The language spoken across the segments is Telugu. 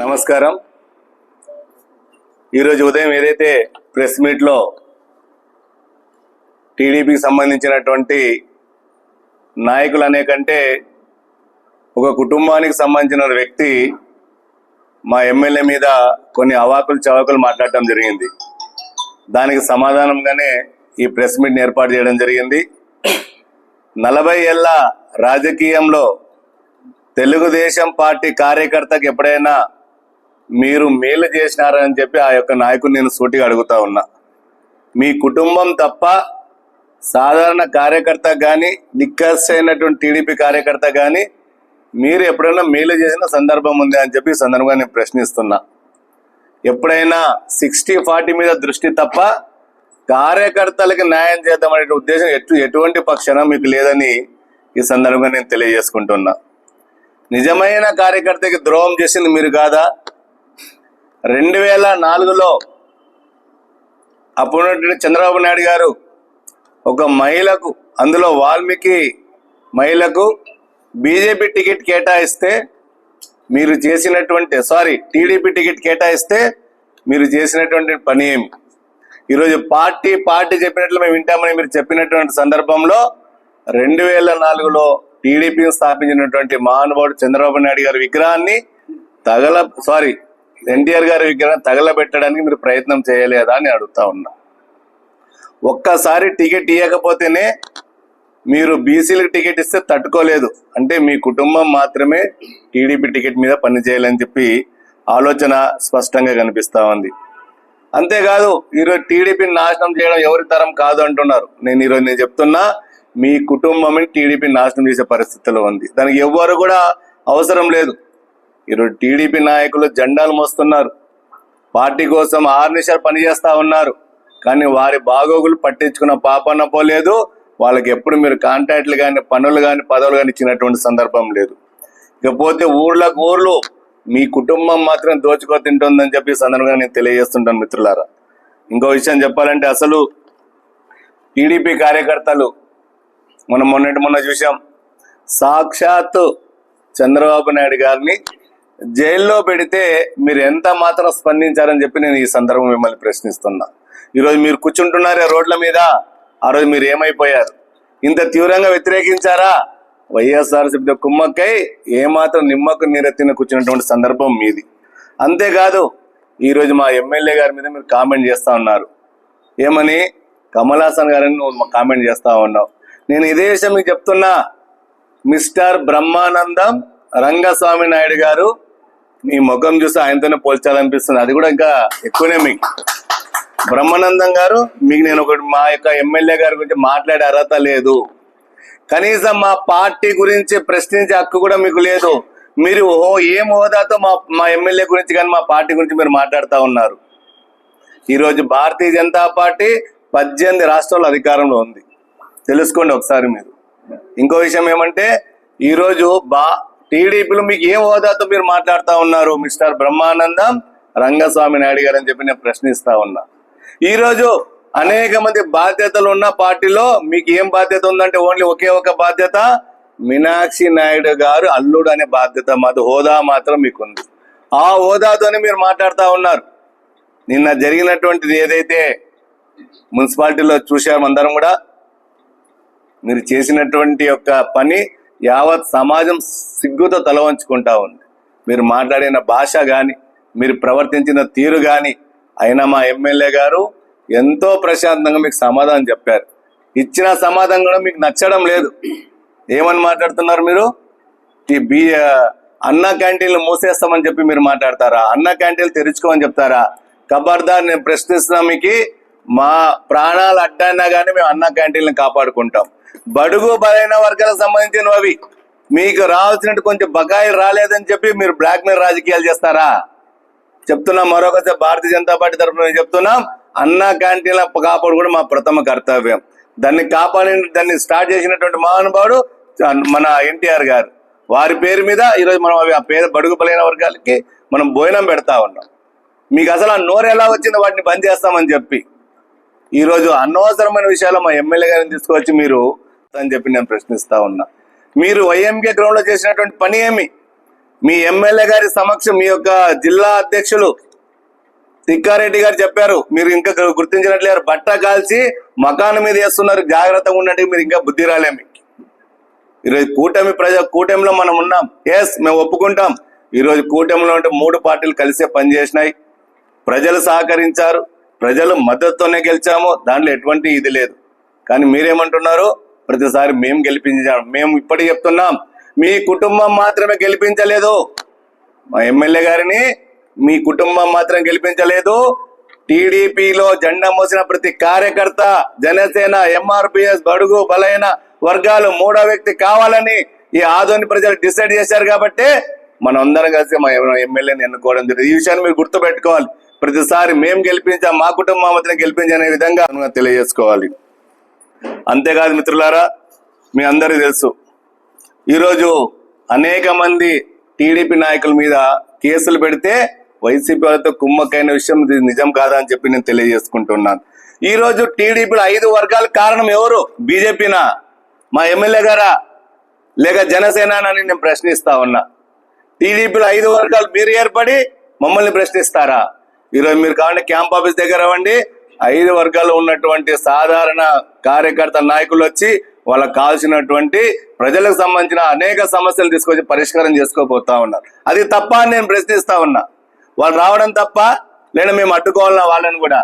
నమస్కారం. ఈరోజు ఉదయం ఏదైతే ప్రెస్ మీట్లో టీడీపీకి సంబంధించినటువంటి నాయకులు అనే కంటే ఒక కుటుంబానికి సంబంధించిన వ్యక్తి మా ఎమ్మెల్యే మీద కొన్ని అవాకులు చవాకులు మాట్లాడటం జరిగింది. దానికి సమాధానంగానే ఈ ప్రెస్ మీట్ని ఏర్పాటు చేయడం జరిగింది. నలభై ఏళ్ళ రాజకీయంలో తెలుగుదేశం పార్టీ కార్యకర్తకు ఎప్పుడైనా మీరు మేలు చేసినారని చెప్పి ఆ యొక్క నాయకుని నేను సూటిగా అడుగుతా ఉన్నా. మీ కుటుంబం తప్ప సాధారణ కార్యకర్త కానీ నిక్కస్ అయినటువంటి టీడీపీ కార్యకర్త కానీ మీరు ఎప్పుడైనా మేలు చేసిన సందర్భం ఉంది అని చెప్పి సందర్భంగా నేను ప్రశ్నిస్తున్నా. ఎప్పుడైనా సిక్స్టీ ఫార్టీ మీద దృష్టి తప్ప కార్యకర్తలకి న్యాయం చేద్దామనే ఉద్దేశం ఎటు ఎటువంటి పక్షాన మీకు లేదని ఈ సందర్భంగా నేను తెలియజేసుకుంటున్నా. నిజమైన కార్యకర్తకి ద్రోహం చేసింది మీరు కాదా? రెండు వేల నాలుగులో అప్పుడున్నటువంటి చంద్రబాబు నాయుడు గారు ఒక మహిళకు అందులో వాల్మీకి మహిళకు బీజేపీ టికెట్ కేటాయిస్తే మీరు చేసినటువంటి సారీ టీడీపీ టికెట్ కేటాయిస్తే మీరు చేసినటువంటి పని ఏమి? ఈరోజు పార్టీ పార్టీ చెప్పినట్లు మేము వింటామని మీరు చెప్పినటువంటి సందర్భంలో రెండు వేల నాలుగులో టీడీపీని స్థాపించినటువంటి మహానుభావుడు చంద్రబాబు నాయుడు గారి విగ్రహాన్ని తగల సారీ ఎన్టీఆర్ గారి విగ్రహం తగలబెట్టడానికి మీరు ప్రయత్నం చేయలేదా అని అడుగుతా ఉన్నా. ఒక్కసారి టికెట్ ఇవ్వకపోతేనే మీరు బీసీలకు టికెట్ ఇస్తే తట్టుకోలేదు. అంటే మీ కుటుంబం మాత్రమే టీడీపీ టికెట్ మీద పనిచేయాలని చెప్పి ఆలోచన స్పష్టంగా కనిపిస్తా ఉంది. అంతేకాదు ఈరోజు టీడీపీని నాశనం చేయడం ఎవరి తరం కాదు అంటున్నారు. నేను ఈరోజు నేను చెప్తున్నా మీ కుటుంబం టీడీపీ నాశనం చేసే పరిస్థితిలో ఉంది. దానికి ఎవ్వరు కూడా అవసరం లేదు. ఈరోజు టీడీపీ నాయకులు జెండాలు మోస్తున్నారు. పార్టీ కోసం ఆర్నిషర్ పనిచేస్తా ఉన్నారు. కానీ వారి బాగోగులు పట్టించుకున్న పాపన్న పోలేదు. వాళ్ళకి ఎప్పుడు మీరు కాంట్రాక్ట్లు కానీ పనులు కానీ పదవులు కానీ ఇచ్చినటువంటి సందర్భం లేదు. ఇకపోతే ఊర్లకు ఊర్లు మీ కుటుంబం మాత్రం దోచుకో తింటుందని చెప్పి సందర్భంగా నేను తెలియజేస్తుంటాను మిత్రులారా. ఇంకో విషయం చెప్పాలంటే అసలు టీడీపీ కార్యకర్తలు మనం మొన్నటి మొన్న చూసాం సాక్షాత్తు చంద్రబాబు నాయుడు గారిని జైల్లో పెడితే మీరు ఎంత మాత్రం స్పందించారని చెప్పి నేను ఈ సందర్భం మిమ్మల్ని ప్రశ్నిస్తున్నా. ఈరోజు మీరు కూర్చుంటున్నారే రోడ్ల మీద ఆ రోజు మీరు ఏమైపోయారు? ఇంత తీవ్రంగా వ్యతిరేకించారా? వైఎస్ఆర్ సిద్ధ కుమ్మక్కై ఏమాత్రం నిమ్మకు నీరెత్తిన కూర్చున్నటువంటి సందర్భం మీది. అంతేకాదు ఈరోజు మా ఎమ్మెల్యే గారి మీద మీరు కామెంట్ చేస్తూ ఉన్నారు. ఏమని? కమల్ హాసన్ గారిని నువ్వు కామెంట్ చేస్తూ ఉన్నావు. నేను ఇదే విషయం మీకు చెప్తున్నా. మిస్టర్ బ్రహ్మానందం రంగస్వామి నాయుడు గారు మీ ముఖం చూసి ఆయనతోనే పోల్చాలనిపిస్తుంది. అది కూడా ఇంకా ఎక్కువనే మీకు. బ్రహ్మానందం గారు మీకు నేను ఒకటి మా యొక్క ఎమ్మెల్యే గారి గురించి మాట్లాడే అర్హత లేదు. కనీసం మా పార్టీ గురించి ప్రశ్నించే హక్కు కూడా మీకు లేదు. మీరు ఓ ఏం హోదాతో మా మా ఎమ్మెల్యే గురించి కానీ మా పార్టీ గురించి మీరు మాట్లాడుతూ ఉన్నారు. ఈరోజు భారతీయ జనతా పార్టీ పద్దెనిమిది రాష్ట్రాల అధికారంలో ఉంది. తెలుసుకోండి ఒకసారి మీరు. ఇంకో విషయం ఏమంటే ఈరోజు బా టీడీపీలో మీకు ఏం హోదాతో మీరు మాట్లాడుతూ ఉన్నారు మిస్టర్ బ్రహ్మానందం? రంగస్వామి నాయుడు గారు అని చెప్పి నేను ప్రశ్నిస్తా ఉన్నా. ఈరోజు అనేక మంది బాధ్యతలు ఉన్న పార్టీలో మీకు ఏం బాధ్యత ఉందంటే ఓన్లీ ఒకే ఒక బాధ్యత? మీనాక్షి నాయుడు గారు అల్లుడు అనే బాధ్యత మాది హోదా మాత్రం మీకు ఉంది ఆ హోదాతోనే మీరు మాట్లాడుతూ ఉన్నారు. నిన్న జరిగినటువంటిది ఏదైతే మున్సిపాలిటీలో చూసామందరం కూడా మీరు చేసినటువంటి యొక్క పని యావత్ సమాజం సిగ్గుతో తల వంచుకుంటా ఉంది. మీరు మాట్లాడిన భాష కానీ మీరు ప్రవర్తించిన తీరు కానీ అయినా మా ఎమ్మెల్యే గారు ఎంతో ప్రశాంతంగా మీకు సమాధానం చెప్పారు. ఇచ్చిన సమాధానం కూడా మీకు నచ్చడం లేదు. ఏమని మాట్లాడుతున్నారు మీరు? ఈ బి అన్న క్యాంటీన్లు మూసేస్తామని చెప్పి మీరు మాట్లాడతారా? అన్న క్యాంటీన్లు తెరుచుకోమని చెప్తారా? కబర్దార్ నేను ప్రశ్నిస్తున్నా మీకు మా ప్రాణాలు అడ్డైనా కానీ మేము అన్న క్యాంటీన్లు కాపాడుకుంటాం. బడుగు బలైన వర్గాలకు సంబంధించినవి అవి. మీకు రావాల్సినట్టు కొంచెం బకాయిలు రాలేదని చెప్పి మీరు బ్లాక్ మెయిల్ రాజకీయాలు చేస్తారా? చెప్తున్నాం మరొకసారి భారతీయ జనతా పార్టీ తరఫున చెప్తున్నాం అన్నా క్యాంటీన్ల కాపాడు కూడా మా ప్రథమ కర్తవ్యం. దాన్ని కాపాడి దాన్ని స్టార్ట్ చేసినటువంటి మహానుభావుడు మన ఎన్టీఆర్ గారు. వారి పేరు మీద ఈరోజు మనం అవి ఆ పేద బడుగు బలైన వర్గాలకి మనం భోజనం పెడతా ఉన్నాం. మీకు అసలు ఆ నోరు ఎలా వచ్చిందో వాటిని బంద్ చేస్తామని చెప్పి. ఈరోజు అనవసరమైన విషయాలు మా ఎమ్మెల్యే గారిని తీసుకొచ్చి మీరు అని చెప్పి నేను ప్రశ్నిస్తా ఉన్నా. మీరు వైఎంకే గ్రౌండ్లో చేసినటువంటి పని ఏమి? మీ ఎమ్మెల్యే గారి సమక్షం మీ యొక్క జిల్లా అధ్యక్షులు తిక్కారెడ్డి గారు చెప్పారు మీరు ఇంకా గుర్తించినట్లేరు బట్ట కాల్చి మకాన్ మీద వేస్తున్నారు జాగ్రత్తగా ఉన్నట్టు మీరు ఇంకా బుద్ధి రాలేమి ఈరోజు కూటమి ప్రజ కూటమిలో మనం ఉన్నాం. ఎస్ మేము ఒప్పుకుంటాం. ఈరోజు కూటమిలో ఉంటే మూడు పార్టీలు కలిసే పనిచేసినాయి ప్రజలు సహకరించారు. ప్రజలు మద్దతుతోనే గెలిచాము దాంట్లో ఎటువంటి ఇది లేదు. కానీ మీరేమంటున్నారు? ప్రతిసారి మేము గెలిపించాం మేము ఇప్పటికి చెప్తున్నాం మీ కుటుంబం మాత్రమే గెలిపించలేదు. మా ఎమ్మెల్యే గారిని మీ కుటుంబం మాత్రం గెలిపించలేదు. టీడీపీలో జెండా మోసిన ప్రతి కార్యకర్త జనసేన ఎంఆర్పిఎస్ బడుగు బలైన వర్గాలు మూడో వ్యక్తి కావాలని ఈ ఆదోని ప్రజలు డిసైడ్ చేశారు కాబట్టి మనం అందరం కలిసి మా ఎమ్మెల్యేని ఎన్నుకోవడం జరిగింది. ఈ విషయాన్ని మీరు గుర్తు పెట్టుకోవాలి ప్రతిసారి మేము గెలిపించాం మా కుటుంబం మాత్రం గెలిపించనే విధంగా తెలియజేసుకోవాలి. అంతేకాదు మిత్రులారా మీ అందరూ తెలుసు ఈరోజు అనేక మంది టీడీపీ నాయకుల మీద కేసులు పెడితే వైసీపీ వాళ్ళతో కుమ్మక్కైన విషయం ఇది నిజం కాదా అని చెప్పి నేను తెలియజేసుకుంటున్నాను ఈ రోజు టీడీపీలో ఐదు వర్గాల కారణం ఎవరు? బీజేపీనా? మా ఎమ్మెల్యే గారా? లేక జనసేనానని నేను ప్రశ్నిస్తా ఉన్నా. టీడీపీలో ఐదు వర్గాలు మీరు ఏర్పడి మమ్మల్ని ప్రశ్నిస్తారా? ఈరోజు మీరు కావాలంటే క్యాంప్ ఆఫీస్ దగ్గర అవ్వండి. ఐదు వర్గాలు ఉన్నటువంటి సాధారణ కార్యకర్త నాయకులు వచ్చి వాళ్ళకి కావాల్సినటువంటి ప్రజలకు సంబంధించిన అనేక సమస్యలు తీసుకొచ్చి పరిష్కారం చేసుకోబోతా ఉన్నారు. అది తప్ప అని నేను ప్రశ్నిస్తా ఉన్నా. వాళ్ళు రావడం తప్ప లేదా మేము అడ్డుకోవాలన్నా వాళ్ళని కూడా.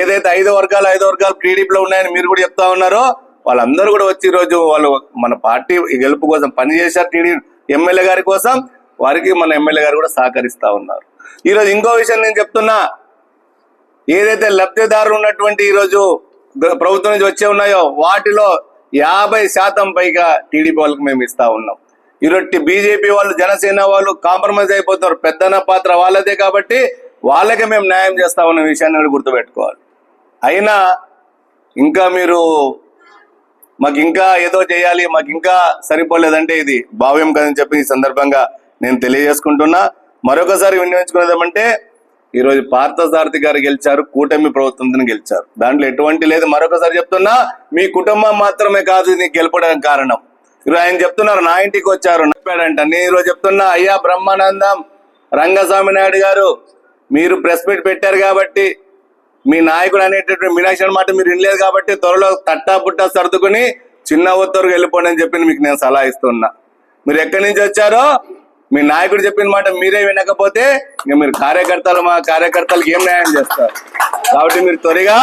ఏదైతే ఐదు వర్గాలు ఐదు వర్గాలు టీడీపీలో ఉన్నాయని మీరు కూడా చెప్తా ఉన్నారో వాళ్ళందరూ కూడా వచ్చి ఈరోజు రోజు వాళ్ళు మన పార్టీ ఈ గెలుపు కోసం పనిచేశారు టీడీ ఎమ్మెల్యే గారి కోసం. వారికి మన ఎమ్మెల్యే గారు కూడా సహకరిస్తా ఉన్నారు. ఈరోజు ఇంకో విషయం నేను చెప్తున్నా. ఏదైతే లబ్ధిదారులు ఉన్నటువంటి ఈరోజు ప్రభుత్వం నుంచి వచ్చే ఉన్నాయో వాటిలో యాభై శాతం పైగా టీడీపీ వాళ్ళకి మేము ఇస్తా ఉన్నాం. ఈరోజు బీజేపీ వాళ్ళు జనసేన వాళ్ళు కాంప్రమైజ్ అయిపోతున్నారు. పెద్దన పాత్ర వాళ్ళదే కాబట్టి వాళ్ళకే మేము న్యాయం చేస్తా ఉన్న విషయాన్ని కూడా గుర్తుపెట్టుకోవాలి. అయినా ఇంకా మీరు మాకు ఇంకా ఏదో చేయాలి మాకు ఇంకా సరిపోలేదంటే ఇది భావ్యం కదని చెప్పి ఈ సందర్భంగా నేను తెలియజేసుకుంటున్నా. మరొకసారి వినియోగించుకునేదేమంటే ఈరోజు పార్థసారథి గారు గెలిచారు కూటమి ప్రభుత్వంతో గెలిచారు. దాంట్లో ఎటువంటి లేదు. మరొకసారి చెప్తున్నా మీ కుటుంబం మాత్రమే కాదు నీకు గెలపడానికి కారణం. ఈరోజు ఆయన చెప్తున్నారు నా ఇంటికి వచ్చారు నప్పాడంట నేను ఈరోజు చెప్తున్నా అయ్యా బ్రహ్మానందం రంగస్వామి నాయుడు గారు మీరు ప్రెస్ మీట్ పెట్టారు కాబట్టి మీ నాయకుడు అనేటటువంటి మీనాక్షి మాట మీరు వినలేదు కాబట్టి త్వరలో తట్టా పుట్టా సర్దుకుని చిన్న ఒత్తరుకు వెళ్ళిపోండి అని చెప్పి మీకు నేను సలహా ఇస్తున్నా. మీరు ఎక్కడి నుంచి వచ్చారో మీ నాయకుడు చెప్పిన మాట మీరే వినకపోతే మీరు కార్యకర్తలు మా కార్యకర్తలకు ఏం న్యాయం చేస్తారు? కాబట్టి మీరు త్వరగా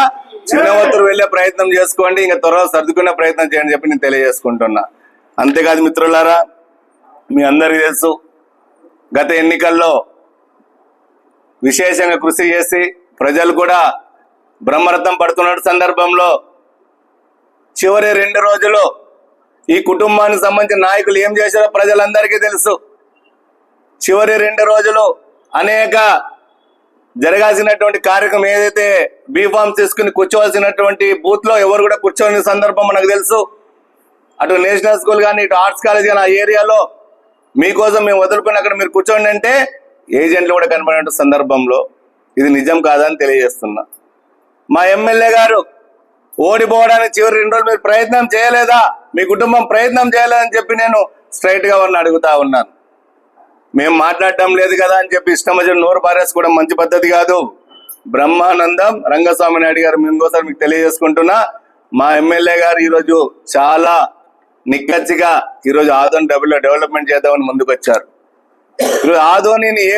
చిన్న వెళ్ళే వెళ్ళే ప్రయత్నం చేసుకోండి ఇంకా త్వరగా సర్దుకునే ప్రయత్నం చేయండి చెప్పి నేను తెలియజేసుకుంటున్నా. అంతేకాదు మిత్రులారా మీ అందరికీ తెలుసు గత ఎన్నికల్లో విశేషంగా కృషి చేసి ప్రజలు కూడా బ్రహ్మరథం పడుతున్న సందర్భంలో చివరి రెండు రోజులు ఈ కుటుంబానికి సంబంధించిన నాయకులు ఏం చేశారో ప్రజలందరికీ తెలుసు. చివరి రెండు రోజులు అనేక జరగాల్సినటువంటి కార్యక్రమం ఏదైతే బీఫామ్ తీసుకుని కూర్చోవలసినటువంటి బూత్లో ఎవరు కూడా కూర్చోని సందర్భం మనకు తెలుసు. అటు నేషనల్ స్కూల్ కానీ ఇటు ఆర్ట్స్ కాలేజ్ కానీ ఆ ఏరియాలో మీకోసం మేము వదులుకుని అక్కడ మీరు కూర్చోండి అంటే ఏజెంట్లు కూడా కనబడిన సందర్భంలో ఇది నిజం కాదని తెలియజేస్తున్నా. మా ఎమ్మెల్యే గారు ఓడిపోవడానికి చివరి రెండు రోజులు మీరు ప్రయత్నం చేయలేదా? మీ కుటుంబం ప్రయత్నం చేయలేదని చెప్పి నేను స్ట్రైట్గా వారిని అడుగుతా ఉన్నాను. మేము మాట్లాడటం లేదు కదా అని చెప్పి ఇష్టం వచ్చిన నోరు పారేసుకోవడం మంచి పద్ధతి కాదు. బ్రహ్మానందం రంగస్వామి నాయుడు గారు మేము ఇంకోసారి మీకు తెలియజేసుకుంటున్నా మా ఎమ్మెల్యే గారు ఈరోజు చాలా నిక్కచ్చిగా ఈరోజు ఆదోని డబ్బులో డెవలప్మెంట్ చేద్దామని ముందుకు వచ్చారు ఈరోజు ఆదోనిని ఏ